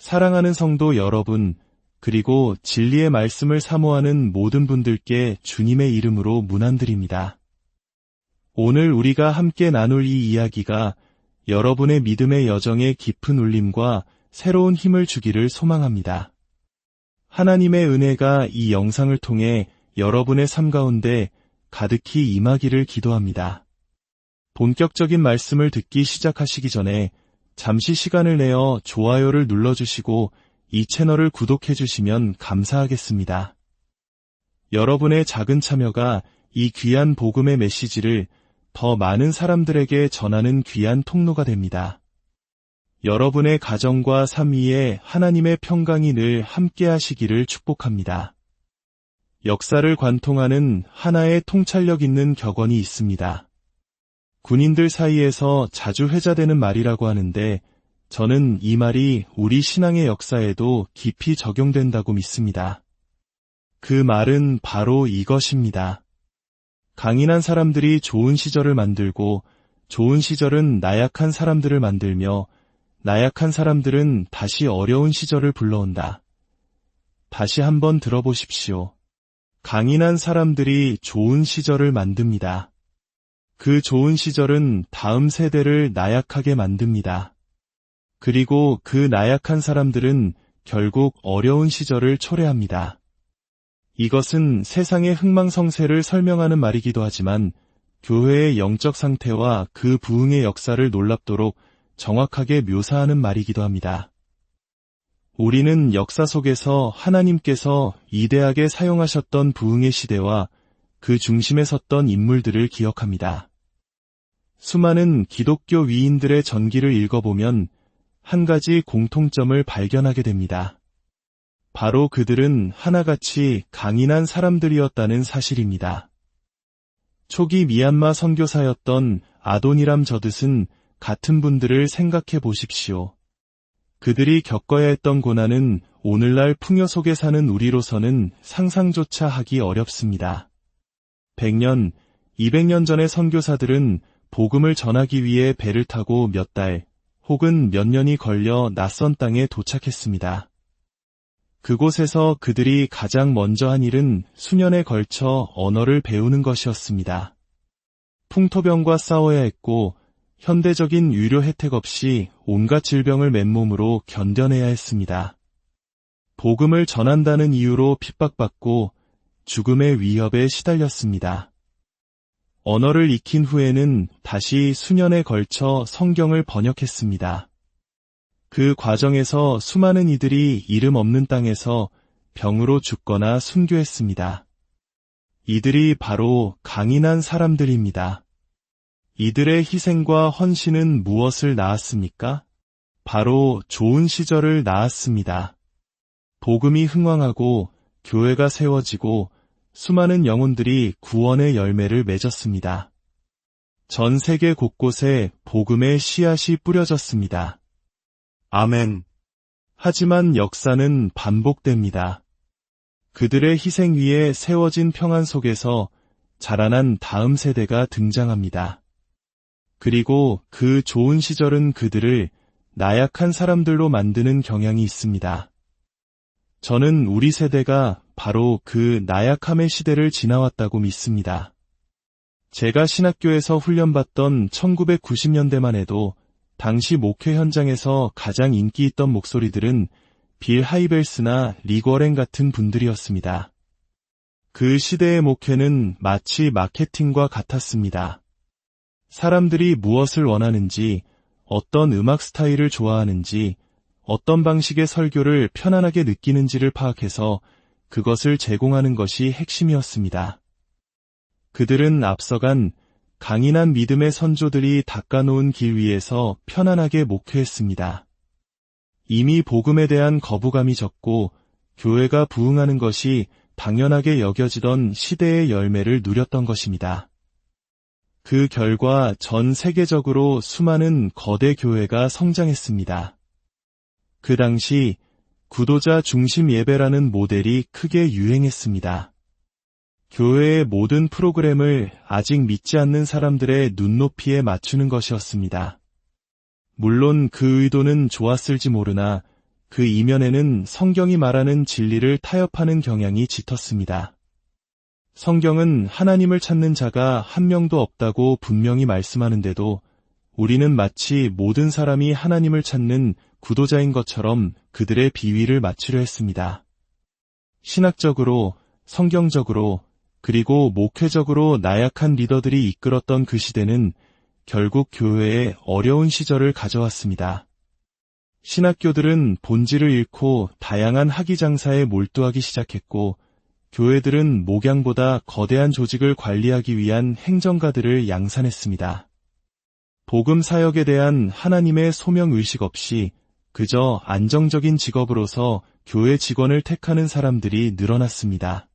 사랑하는 성도 여러분, 그리고 진리의 말씀을 사모하는 모든 분들께 주님의 이름으로 문안드립니다. 오늘 우리가 함께 나눌 이 이야기가 여러분의 믿음의 여정에 깊은 울림과 새로운 힘을 주기를 소망합니다. 하나님의 은혜가 이 영상을 통해 여러분의 삶 가운데 가득히 임하기를 기도합니다. 본격적인 말씀을 듣기 시작하시기 전에 잠시 시간을 내어 좋아요를 눌러주시고 이 채널을 구독해주시면 감사하겠습니다. 여러분의 작은 참여가 이 귀한 복음의 메시지를 더 많은 사람들에게 전하는 귀한 통로가 됩니다. 여러분의 가정과 삶 위에 하나님의 평강이 늘 함께 하시기를 축복합니다. 역사를 관통하는 하나의 통찰력 있는 격언이 있습니다. 군인들 사이에서 자주 회자되는 말이라고 하는데 저는 이 말이 우리 신앙의 역사에도 깊이 적용된다고 믿습니다. 그 말은 바로 이것입니다. 강인한 사람들이 좋은 시절을 만들고 좋은 시절은 나약한 사람들을 만들며 나약한 사람들은 다시 어려운 시절을 불러온다. 다시 한번 들어보십시오. 강인한 사람들이 좋은 시절을 만듭니다. 그 좋은 시절은 다음 세대를 나약하게 만듭니다. 그리고 그 나약한 사람들은 결국 어려운 시절을 초래합니다. 이것은 세상의 흥망성쇠를 설명하는 말이기도 하지만 교회의 영적 상태와 그 부흥의 역사를 놀랍도록 정확하게 묘사하는 말이기도 합니다. 우리는 역사 속에서 하나님께서 이대하게 사용하셨던 부흥의 시대와 그 중심에 섰던 인물들을 기억합니다. 수많은 기독교 위인들의 전기를 읽어보면 한 가지 공통점을 발견하게 됩니다. 바로 그들은 하나같이 강인한 사람들이었다는 사실입니다. 초기 미얀마 선교사였던 아도니람 저듯은 같은 분들을 생각해 보십시오. 그들이 겪어야 했던 고난은 오늘날 풍요 속에 사는 우리로서는 상상조차 하기 어렵습니다. 100년, 200년 전의 선교사들은 복음을 전하기 위해 배를 타고 몇 달, 혹은 몇 년이 걸려 낯선 땅에 도착했습니다. 그곳에서 그들이 가장 먼저 한 일은 수년에 걸쳐 언어를 배우는 것이었습니다. 풍토병과 싸워야 했고 현대적인 유료 혜택 없이 온갖 질병을 맨몸으로 견뎌내야 했습니다. 복음을 전한다는 이유로 핍박받고 죽음의 위협에 시달렸습니다. 언어를 익힌 후에는 다시 수년에 걸쳐 성경을 번역했습니다. 그 과정에서 수많은 이들이 이름 없는 땅에서 병으로 죽거나 순교했습니다. 이들이 바로 강인한 사람들입니다. 이들의 희생과 헌신은 무엇을 낳았습니까? 바로 좋은 시절을 낳았습니다. 복음이 흥왕하고 교회가 세워지고 수많은 영혼들이 구원의 열매를 맺었습니다. 전 세계 곳곳에 복음의 씨앗이 뿌려졌습니다. 아멘. 하지만 역사는 반복됩니다. 그들의 희생 위에 세워진 평안 속에서 자라난 다음 세대가 등장합니다. 그리고 그 좋은 시절은 그들을 나약한 사람들로 만드는 경향이 있습니다. 저는 우리 세대가 바로 그 나약함의 시대를 지나왔다고 믿습니다. 제가 신학교에서 훈련받던 1990년대만 해도 당시 목회 현장에서 가장 인기 있던 목소리들은 빌 하이벨스나 리거렌 같은 분들이었습니다. 그 시대의 목회는 마치 마케팅과 같았습니다. 사람들이 무엇을 원하는지, 어떤 음악 스타일을 좋아하는지, 어떤 방식의 설교를 편안하게 느끼는지를 파악해서 그것을 제공하는 것이 핵심이었습니다. 그들은 앞서간 강인한 믿음의 선조들이 닦아놓은 길 위에서 편안하게 목회했습니다. 이미 복음에 대한 거부감이 적고 교회가 부흥하는 것이 당연하게 여겨지던 시대의 열매를 누렸던 것입니다. 그 결과 전 세계적으로 수많은 거대 교회가 성장했습니다. 그 당시 구도자 중심 예배라는 모델이 크게 유행했습니다. 교회의 모든 프로그램을 아직 믿지 않는 사람들의 눈높이에 맞추는 것이었습니다. 물론 그 의도는 좋았을지 모르나 그 이면에는 성경이 말하는 진리를 타협하는 경향이 짙었습니다. 성경은 하나님을 찾는 자가 한 명도 없다고 분명히 말씀하는데도 우리는 마치 모든 사람이 하나님을 찾는 구도자인 것처럼 그들의 비위를 맞추려 했습니다. 신학적으로, 성경적으로, 그리고 목회적으로 나약한 리더들이 이끌었던 그 시대는 결국 교회에 어려운 시절을 가져왔습니다. 신학교들은 본질을 잃고 다양한 학위 장사에 몰두하기 시작했고, 교회들은 목양보다 거대한 조직을 관리하기 위한 행정가들을 양산했습니다. 복음 사역에 대한 하나님의 소명 의식 없이 그저 안정적인 직업으로서 교회 직원을 택하는 사람들이 늘어났습니다.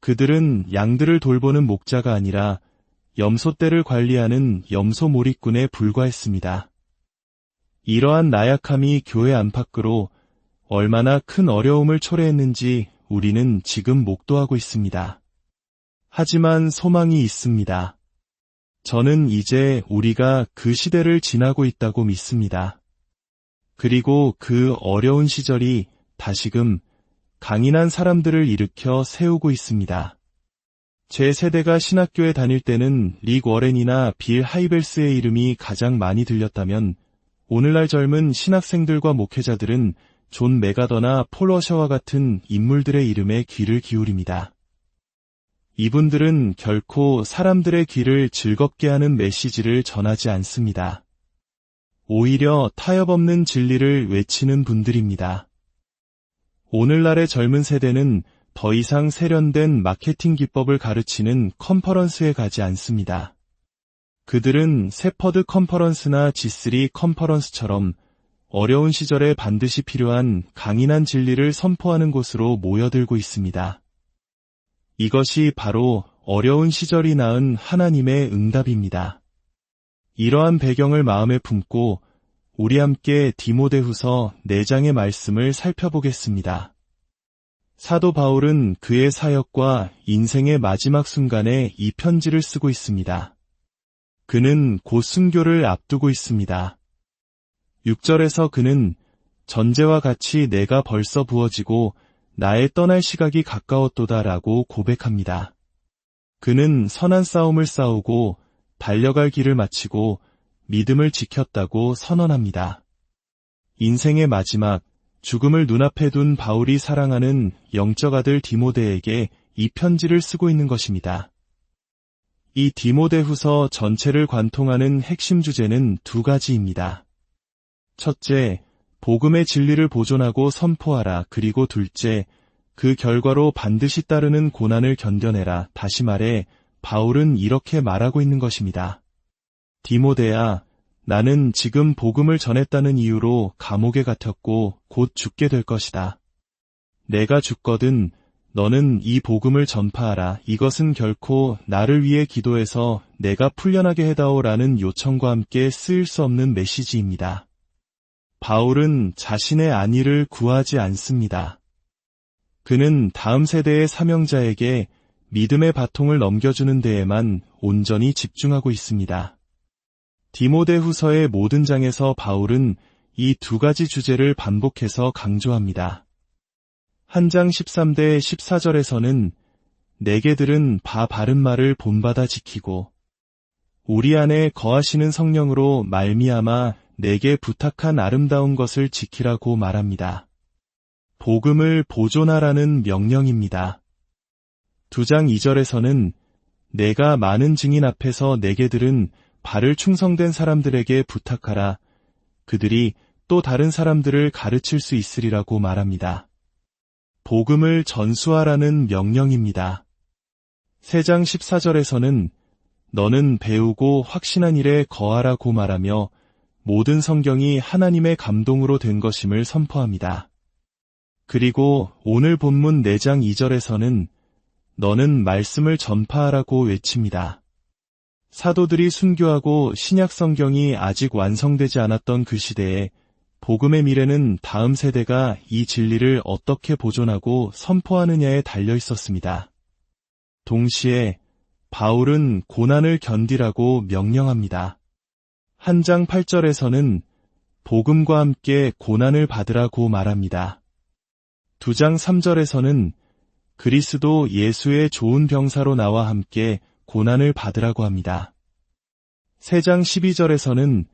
그들은 양들을 돌보는 목자가 아니라 염소떼를 관리하는 염소 몰입꾼에 불과했습니다. 이러한 나약함이 교회 안팎으로 얼마나 큰 어려움을 초래했는지 우리는 지금 목도하고 있습니다. 하지만 소망이 있습니다. 저는 이제 우리가 그 시대를 지나고 있다고 믿습니다. 그리고 그 어려운 시절이 다시금 강인한 사람들을 일으켜 세우고 있습니다. 제 세대가 신학교에 다닐 때는 릭 워렌이나 빌 하이벨스의 이름이 가장 많이 들렸다면 오늘날 젊은 신학생들과 목회자들은 존 메가더나 폴 워셔와 같은 인물들의 이름에 귀를 기울입니다. 이분들은 결코 사람들의 귀를 즐겁게 하는 메시지를 전하지 않습니다. 오히려 타협 없는 진리를 외치는 분들입니다. 오늘날의 젊은 세대는 더 이상 세련된 마케팅 기법을 가르치는 컨퍼런스에 가지 않습니다. 그들은 세퍼드 컨퍼런스나 G3 컨퍼런스처럼 어려운 시절에 반드시 필요한 강인한 진리를 선포하는 곳으로 모여들고 있습니다. 이것이 바로 어려운 시절이 낳은 하나님의 응답입니다. 이러한 배경을 마음에 품고 우리 함께 디모데후서 4장의 말씀을 살펴보겠습니다. 사도 바울은 그의 사역과 인생의 마지막 순간에 이 편지를 쓰고 있습니다. 그는 곧 순교를 앞두고 있습니다. 6절에서 그는 전제와 같이 내가 벌써 부어지고 나의 떠날 시각이 가까웠도다라고 고백합니다. 그는 선한 싸움을 싸우고 달려갈 길을 마치고 믿음을 지켰다고 선언합니다. 인생의 마지막, 죽음을 눈앞에 둔 바울이 사랑하는 영적 아들 디모데에게 이 편지를 쓰고 있는 것입니다. 이 디모데 후서 전체를 관통하는 핵심 주제는 두 가지입니다. 첫째, 복음의 진리를 보존하고 선포하라. 그리고 둘째, 그 결과로 반드시 따르는 고난을 견뎌내라. 다시 말해, 바울은 이렇게 말하고 있는 것입니다. 디모데야, 나는 지금 복음을 전했다는 이유로 감옥에 갇혔고 곧 죽게 될 것이다. 내가 죽거든 너는 이 복음을 전파하라. 이것은 결코 나를 위해 기도해서 내가 풀려나게 해다오라는 요청과 함께 쓰일 수 없는 메시지입니다. 바울은 자신의 안위를 구하지 않습니다. 그는 다음 세대의 사명자에게 믿음의 바통을 넘겨주는 데에만 온전히 집중하고 있습니다. 디모데 후서의 모든 장에서 바울은 이 두 가지 주제를 반복해서 강조합니다. 한 장 13대 14절에서는 내게 들은 바 바른 말을 본받아 지키고 우리 안에 거하시는 성령으로 말미암아 내게 부탁한 아름다운 것을 지키라고 말합니다. 복음을 보존하라는 명령입니다. 두장 2절에서는 내가 많은 증인 앞에서 내게 들은 발을 충성된 사람들에게 부탁하라. 그들이 또 다른 사람들을 가르칠 수 있으리라고 말합니다. 복음을 전수하라는 명령입니다. 3장 14절에서는 너는 배우고 확신한 일에 거하라고 말하며 모든 성경이 하나님의 감동으로 된 것임을 선포합니다. 그리고 오늘 본문 4장 2절에서는 너는 말씀을 전파하라고 외칩니다. 사도들이 순교하고 신약 성경이 아직 완성되지 않았던 그 시대에 복음의 미래는 다음 세대가 이 진리를 어떻게 보존하고 선포하느냐에 달려 있었습니다. 동시에 바울은 고난을 견디라고 명령합니다. 한 장 8절에서는 복음과 함께 고난을 받으라고 말합니다. 두 장 3절에서는 그리스도 예수의 좋은 병사로 나와 함께 고난을 받으라고 합니다. 세장 12절에서는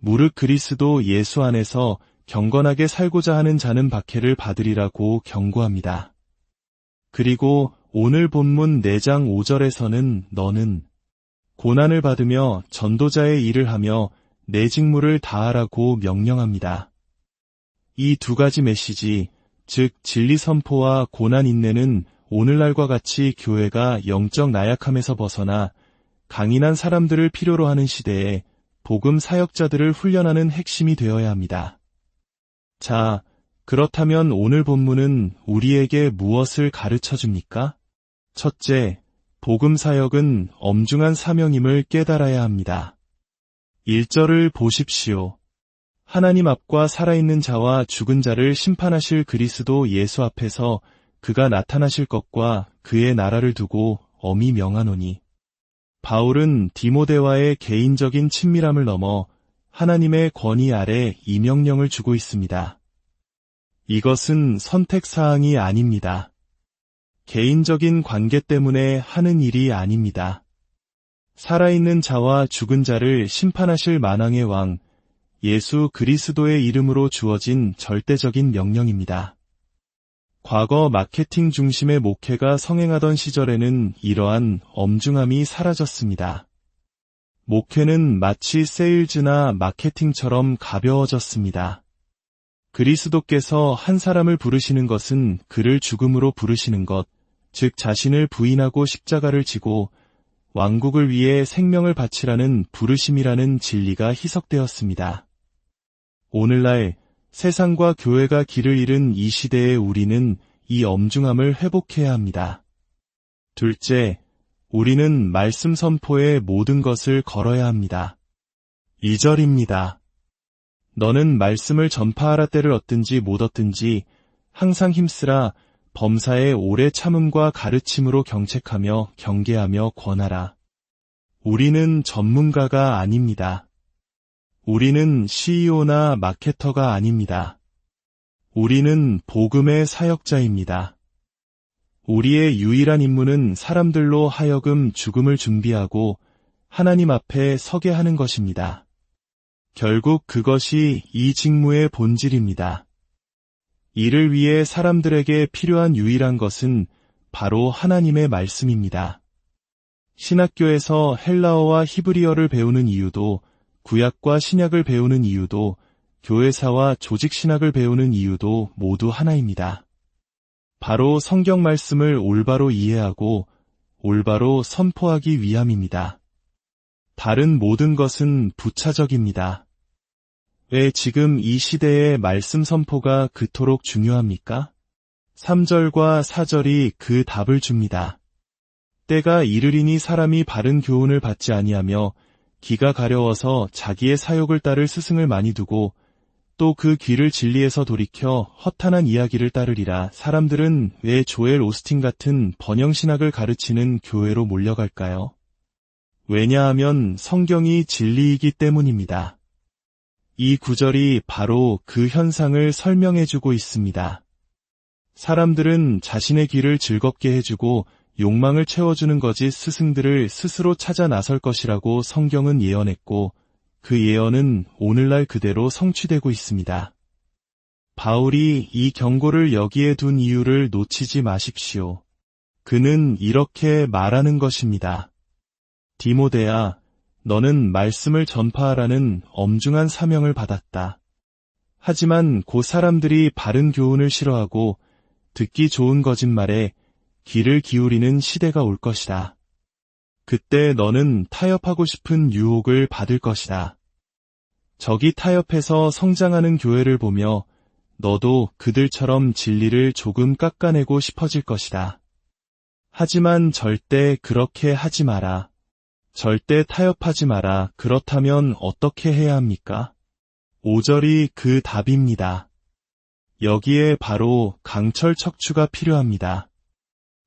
무릇 그리스도 예수 안에서 경건하게 살고자 하는 자는 박해를 받으리라고 경고합니다. 그리고 오늘 본문 4장 5절에서는 너는 고난을 받으며 전도자의 일을 하며 내 직무를 다하라고 명령합니다. 이 두 가지 메시지, 즉 진리 선포와 고난 인내는 오늘날과 같이 교회가 영적 나약함에서 벗어나 강인한 사람들을 필요로 하는 시대에 복음 사역자들을 훈련하는 핵심이 되어야 합니다. 자, 그렇다면 오늘 본문은 우리에게 무엇을 가르쳐 줍니까? 첫째, 복음 사역은 엄중한 사명임을 깨달아야 합니다. 1절을 보십시오. 하나님 앞과 살아있는 자와 죽은 자를 심판하실 그리스도 예수 앞에서 그가 나타나실 것과 그의 나라를 두고 엄히 명하노니 바울은 디모데와의 개인적인 친밀함을 넘어 하나님의 권위 아래 이 명령을 주고 있습니다. 이것은 선택사항이 아닙니다. 개인적인 관계 때문에 하는 일이 아닙니다. 살아있는 자와 죽은 자를 심판하실 만왕의 왕, 예수 그리스도의 이름으로 주어진 절대적인 명령입니다. 과거 마케팅 중심의 목회가 성행하던 시절에는 이러한 엄중함이 사라졌습니다. 목회는 마치 세일즈나 마케팅처럼 가벼워졌습니다. 그리스도께서 한 사람을 부르시는 것은 그를 죽음으로 부르시는 것, 즉 자신을 부인하고 십자가를 지고 왕국을 위해 생명을 바치라는 부르심이라는 진리가 희석되었습니다. 오늘날 세상과 교회가 길을 잃은 이 시대에 우리는 이 엄중함을 회복해야 합니다. 둘째, 우리는 말씀 선포의 모든 것을 걸어야 합니다. 2절입니다. 너는 말씀을 전파하라 때를 얻든지 못 얻든지 항상 힘쓰라 범사의 오래 참음과 가르침으로 경책하며 경계하며 권하라. 우리는 전문가가 아닙니다. 우리는 CEO나 마케터가 아닙니다. 우리는 복음의 사역자입니다. 우리의 유일한 임무는 사람들로 하여금 죽음을 준비하고 하나님 앞에 서게 하는 것입니다. 결국 그것이 이 직무의 본질입니다. 이를 위해 사람들에게 필요한 유일한 것은 바로 하나님의 말씀입니다. 신학교에서 헬라어와 히브리어를 배우는 이유도 구약과 신약을 배우는 이유도 교회사와 조직신학을 배우는 이유도 모두 하나입니다. 바로 성경 말씀을 올바로 이해하고 올바로 선포하기 위함입니다. 다른 모든 것은 부차적입니다. 왜 지금 이 시대의 말씀 선포가 그토록 중요합니까? 3절과 4절이 그 답을 줍니다. 때가 이르리니 사람이 바른 교훈을 받지 아니하며 기가 가려워서 자기의 사욕을 따를 스승을 많이 두고 또 그 귀를 진리에서 돌이켜 허탄한 이야기를 따르리라 사람들은 왜 조엘 오스틴 같은 번영신학을 가르치는 교회로 몰려갈까요? 왜냐하면 성경이 진리이기 때문입니다. 이 구절이 바로 그 현상을 설명해주고 있습니다. 사람들은 자신의 귀를 즐겁게 해주고 욕망을 채워주는 거짓 스승들을 스스로 찾아 나설 것이라고 성경은 예언했고 그 예언은 오늘날 그대로 성취되고 있습니다. 바울이 이 경고를 여기에 둔 이유를 놓치지 마십시오. 그는 이렇게 말하는 것입니다. 디모데야, 너는 말씀을 전파하라는 엄중한 사명을 받았다. 하지만 곧 사람들이 바른 교훈을 싫어하고 듣기 좋은 거짓말에 귀를 기울이는 시대가 올 것이다. 그때 너는 타협하고 싶은 유혹을 받을 것이다. 적이 타협해서 성장하는 교회를 보며 너도 그들처럼 진리를 조금 깎아내고 싶어질 것이다. 하지만 절대 그렇게 하지 마라. 절대 타협하지 마라. 그렇다면 어떻게 해야 합니까? 5절이 그 답입니다. 여기에 바로 강철 척추가 필요합니다.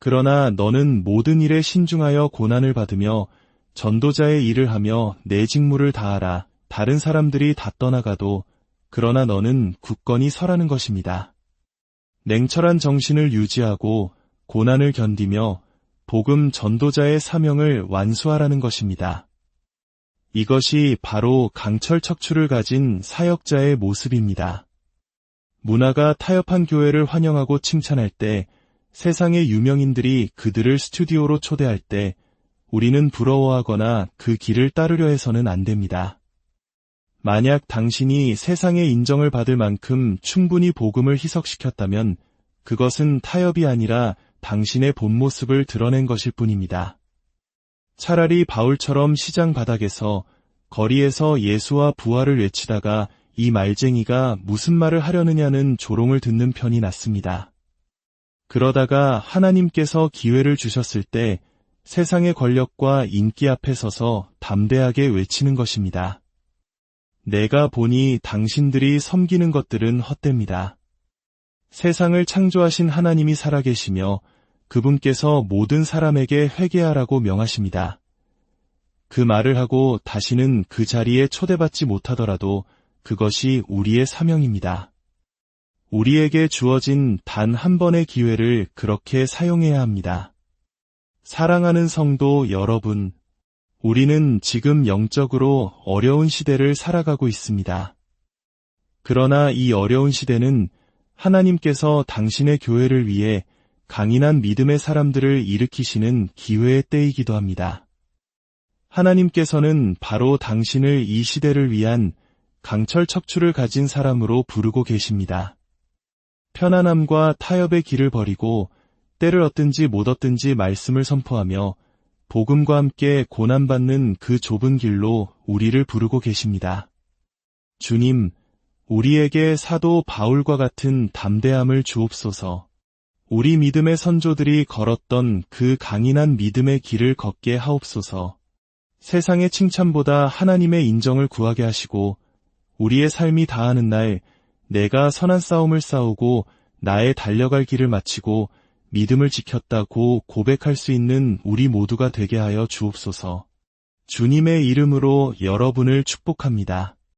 그러나 너는 모든 일에 신중하여 고난을 받으며 전도자의 일을 하며 내 직무를 다하라. 다른 사람들이 다 떠나가도 그러나 너는 굳건히 서라는 것입니다. 냉철한 정신을 유지하고 고난을 견디며 복음 전도자의 사명을 완수하라는 것입니다. 이것이 바로 강철 척추를 가진 사역자의 모습입니다. 문화가 타협한 교회를 환영하고 칭찬할 때 세상의 유명인들이 그들을 스튜디오로 초대할 때 우리는 부러워하거나 그 길을 따르려 해서는 안 됩니다. 만약 당신이 세상의 인정을 받을 만큼 충분히 복음을 희석시켰다면 그것은 타협이 아니라 당신의 본 모습을 드러낸 것일 뿐입니다. 차라리 바울처럼 시장 바닥에서 거리에서 예수와 부활을 외치다가 이 말쟁이가 무슨 말을 하려느냐는 조롱을 듣는 편이 낫습니다. 그러다가 하나님께서 기회를 주셨을 때 세상의 권력과 인기 앞에 서서 담대하게 외치는 것입니다. 내가 보니 당신들이 섬기는 것들은 헛됩니다. 세상을 창조하신 하나님이 살아계시며 그분께서 모든 사람에게 회개하라고 명하십니다. 그 말을 하고 다시는 그 자리에 초대받지 못하더라도 그것이 우리의 사명입니다. 우리에게 주어진 단 한 번의 기회를 그렇게 사용해야 합니다. 사랑하는 성도 여러분, 우리는 지금 영적으로 어려운 시대를 살아가고 있습니다. 그러나 이 어려운 시대는 하나님께서 당신의 교회를 위해 강인한 믿음의 사람들을 일으키시는 기회의 때이기도 합니다. 하나님께서는 바로 당신을 이 시대를 위한 강철 척추를 가진 사람으로 부르고 계십니다. 편안함과 타협의 길을 버리고 때를 얻든지 못 얻든지 말씀을 선포하며 복음과 함께 고난받는 그 좁은 길로 우리를 부르고 계십니다. 주님, 우리에게 사도 바울과 같은 담대함을 주옵소서. 우리 믿음의 선조들이 걸었던 그 강인한 믿음의 길을 걷게 하옵소서. 세상의 칭찬보다 하나님의 인정을 구하게 하시고 우리의 삶이 다하는 날 내가 선한 싸움을 싸우고 나의 달려갈 길을 마치고 믿음을 지켰다고 고백할 수 있는 우리 모두가 되게 하여 주옵소서. 주님의 이름으로 여러분을 축복합니다.